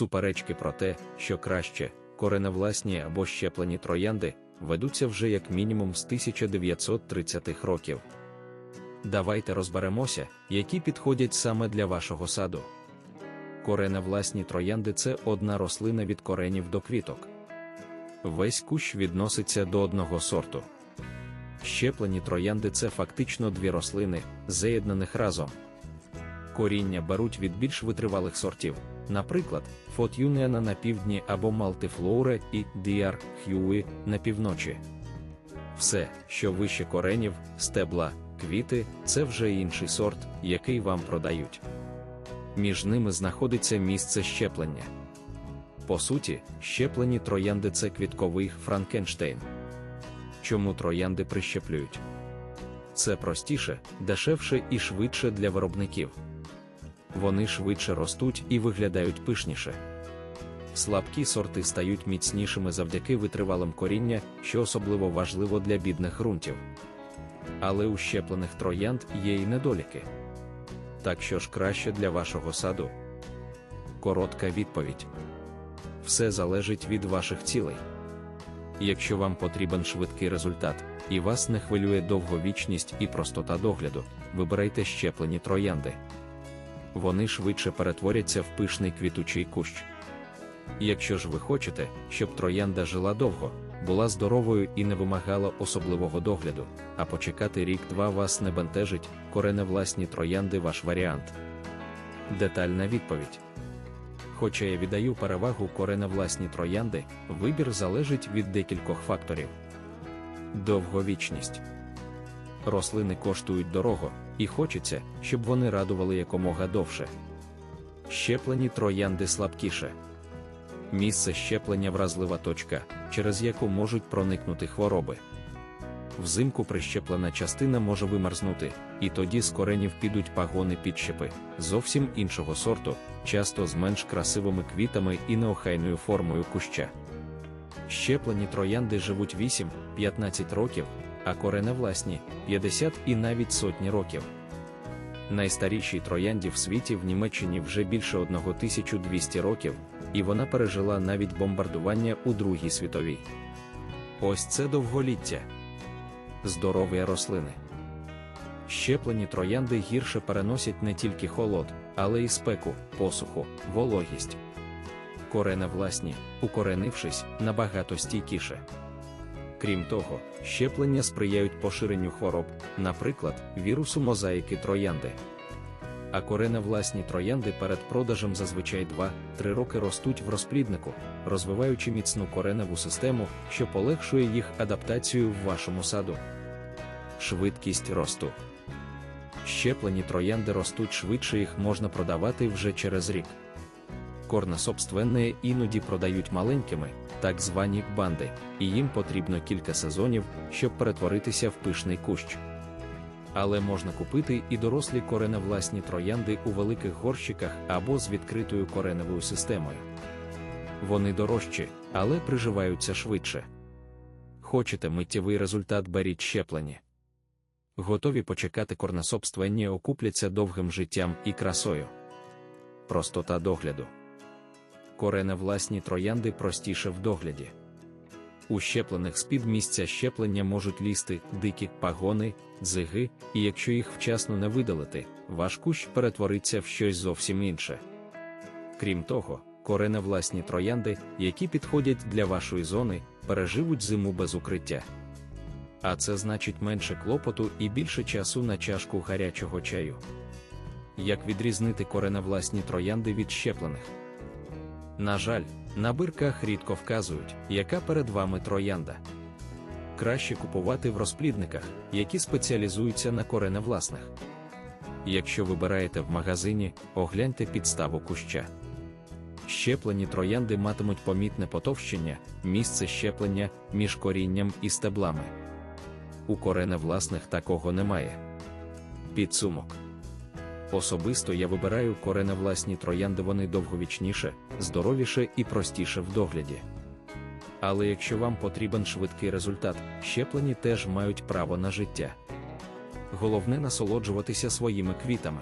Суперечки про те, що краще, кореневласні або щеплені троянди, ведуться вже як мінімум з 1930-х років. Давайте розберемося, які підходять саме для вашого саду. Кореневласні троянди це одна рослина від коренів до квіток. Весь кущ відноситься до одного сорту. Щеплені троянди це фактично дві рослини, заєднаних разом. Коріння беруть від більш витривалих сортів, наприклад, Фотюнена на півдні або Малтифлоуре і Діар Хьюї на півночі. Все, що вище коренів, стебла, квіти це вже інший сорт, який вам продають. Між ними знаходиться місце щеплення. По суті, щеплені троянди це квітковий Франкенштейн. Чому троянди прищеплюють? Це простіше, дешевше і швидше для виробників. Вони швидше ростуть і виглядають пишніше. Слабкі сорти стають міцнішими завдяки витривалим коріння, що особливо важливо для бідних ґрунтів. Але у щеплених троянд є й недоліки. Так що ж краще для вашого саду? Коротка відповідь. Все залежить від ваших цілей. Якщо вам потрібен швидкий результат, і вас не хвилює довговічність і простота догляду, вибирайте щеплені троянди. Вони швидше перетворяться в пишний квітучий кущ. Якщо ж ви хочете, щоб троянда жила довго, була здоровою і не вимагала особливого догляду, а почекати рік-два вас не бентежить, кореневласні троянди ваш варіант. Детальна відповідь. Хоча я віддаю перевагу кореневласні троянди, вибір залежить від декількох факторів. Довговічність. Рослини коштують дорого, і хочеться, щоб вони радували якомога довше. Щеплені троянди слабкіше. Місце щеплення вразлива точка, через яку можуть проникнути хвороби. Взимку прищеплена частина може вимерзнути, і тоді з коренів підуть пагони підщепи, зовсім іншого сорту, часто з менш красивими квітами і неохайною формою куща. Щеплені троянди живуть 8-15 років, а кореневласні 50 і навіть сотні років. Найстарішій троянді в світі в Німеччині вже більше 1200 років, і вона пережила навіть бомбардування у Другій світовій. Ось це довголіття. Здорові рослини. Щеплені троянди гірше переносять не тільки холод, але й спеку, посуху, вологість. Кореневласні, укоренившись, набагато стійкіше. Крім того, щеплення сприяють поширенню хвороб, наприклад, вірусу мозаїки троянди. А кореневласні троянди перед продажем зазвичай 2-3 роки ростуть в розпліднику, розвиваючи міцну кореневу систему, що полегшує їх адаптацію в вашому саду. Швидкість росту. Щеплені троянди ростуть швидше, їх можна продавати вже через рік. Корнособственне іноді продають маленькими, так звані банди, і їм потрібно кілька сезонів, щоб перетворитися в пишний кущ. Але можна купити і дорослі кореневласні троянди у великих горщиках або з відкритою кореневою системою. Вони дорожчі, але приживаються швидше. Хочете миттєвий результат беріть щеплені. Готові почекати корнособствення окупляться довгим життям і красою. Простота догляду. Кореневласні троянди простіше в догляді. У щеплених з-під місця щеплення можуть лізти дикі пагони, дзиги, і якщо їх вчасно не видалити, ваш кущ перетвориться в щось зовсім інше. Крім того, кореневласні троянди, які підходять для вашої зони, переживуть зиму без укриття. А це значить менше клопоту і більше часу на чашку гарячого чаю. Як відрізнити кореневласні троянди від щеплених? На жаль, на бирках рідко вказують, яка перед вами троянда. Краще купувати в розплідниках, які спеціалізуються на кореневласних. Якщо вибираєте в магазині, огляньте підставу куща. Щеплені троянди матимуть помітне потовщення, місце щеплення між корінням і стеблами. У кореневласних такого немає. Підсумок. Особисто я вибираю кореневласні троянди, вони довговічніше, здоровіше і простіше в догляді. Але якщо вам потрібен швидкий результат, щеплені теж мають право на життя. Головне насолоджуватися своїми квітами.